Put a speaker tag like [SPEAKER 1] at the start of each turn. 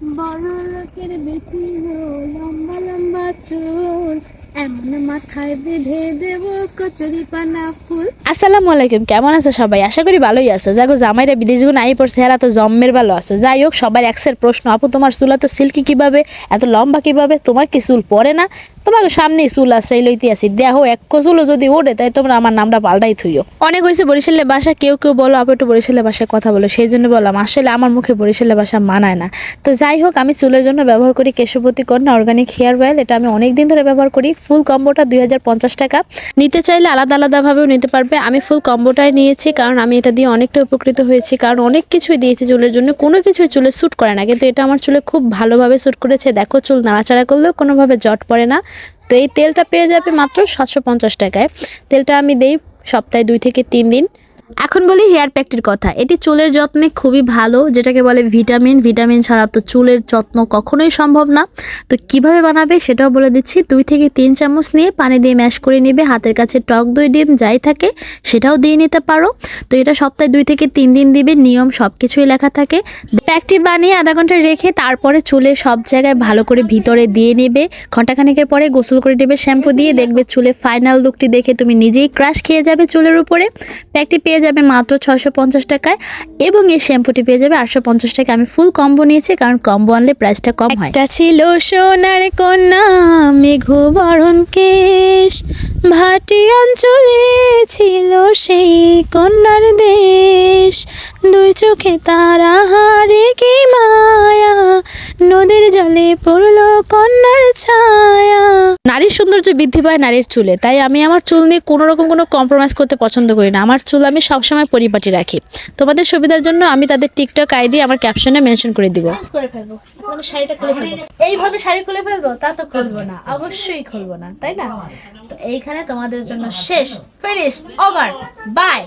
[SPEAKER 1] বড় লোকের বেটি লম্বা লম্বা এমন
[SPEAKER 2] আসসালামু আলাইকুম, কেমন আছো সবাই? আশা করি ভালোই আছো। যাগো, জামাইরা বিদেশ গুণ আই পড়ছে হেরা তো জম্মের ভালো আছো। যাই হোক, সবার এক্সের প্রশ্ন, আপু, তোমার চুল এত সিল্কি কীভাবে? এত লম্বা কীভাবে? তোমার কি চুল পড়ে না? তোমাকে সামনেই চুল আছে লইতে আসি দেখো এক চুলও যদি ওঠে তাই তোমরা আমার নামটা পাল্টাই থুইও। অনেক হয়েছে বরিশালের বাসা, কেউ কেউ বলো, আপু, একটু বরিশালের বাসায় কথা বলো। সেই জন্য বললাম, আসলে আমার মুখে বরিশালের বাসা মানায় না। তো যাই হোক, আমি চুলের জন্য ব্যবহার করি কেশবতী কন্যা অর্গানিক হেয়ার অয়েল, এটা আমি অনেক দিন ধরে ব্যবহার করি। ফুল কম্বোটা দুই হাজার পঞ্চাশ টাকা। নিতে চাইলে আলাদা আলাদাভাবেও নিতে পারবে। আমি ফুল কম্বোটাই নিয়েছি, কারণ আমি এটা দিয়ে অনেকটা উপকৃত হয়েছি। কারণ অনেক কিছুই দিয়েছি চুলের জন্য, কোনো কিছুই চুলে স্যুট করে না। কিন্তু এটা আমার চুলে খুব ভালোভাবে স্যুট করেছে। দেখো, চুল নাড়াচাড়া করলেও কোনোভাবে জট পড়ে না। তো এই তেলটা পেয়ে যাবে মাত্র সাতশো পঞ্চাশ টাকায়। তেলটা আমি দেই সপ্তাহে দুই থেকে তিন দিন। এখন বলি হেয়ার প্যাকটির কথা। এটি চুলের যত্নে খুবই ভালো, যেটাকে বলে ভিটামিন। ভিটামিন ছাড়া তো চুলের যত্ন কখনোই সম্ভব না। তো কীভাবে বানাবে সেটাও বলে দিচ্ছি। দুই থেকে তিন চামচ নিয়ে পানি দিয়ে ম্যাশ করে নেবে। হাতের কাছে টক দই, ডিম যাই থাকে, সেটাও দিয়ে নিতে পারো। তো এটা সপ্তাহে দুই থেকে তিন দিন দিবে, নিয়ম সব কিছুই লেখা থাকে। প্যাকটি বানিয়ে আধা ঘণ্টা রেখে তারপরে চুলে সব জায়গায় ভালো করে ভিতরে দিয়ে নেবে। ঘন্টাখানেকের পরে গোসল করে নেবে, শ্যাম্পু দিয়ে দেখবে চুলে ফাইনাল লুকটি দেখে তুমি নিজেই ক্রাশ খেয়ে যাবে চুলের উপরে। প্যাকটি পেয়ে যাবে মাত্র ছশো পঞ্চাশ টাকায় এবং এই শ্যাম্পুটি পেয়ে যাবে আটশো পঞ্চাশ টাকা আমি ফুল কম্বো নিয়েছি কারণ কম্বো আনলে প্রাইসটা কম হয়। একটা ছিল সোনার কন্যা মেঘু বরণ কেশ ভাটি অঞ্চলে ছিল সেই কন্যার দেশ। দুই চোখে তারা হারে কি মায়া জলে পড়ল কন্যার ছায়া। নারীর সৌন্দর্য বৃদ্ধি পায় নারীর চুলে, তাই আমি আমার চুল নিয়ে কোনো রকম কোনো কম্প্রোমাইজ করতে পছন্দ করি না। আমার চুল আমি সবসময় পরিপাটি রাখি। তোমাদের সুবিধার জন্য আমি তাদের টিকটক আইডি আমার ক্যাপশনে মেনশন করে দিব। ফেলব। এইভাবে শাড়ি খুলে ফেলব, তা তো খুলবো না। অবশ্যই খুলবো না, তাই না? তো এইখানে তোমাদের জন্য শেষ ফিনিশ ওভার বাই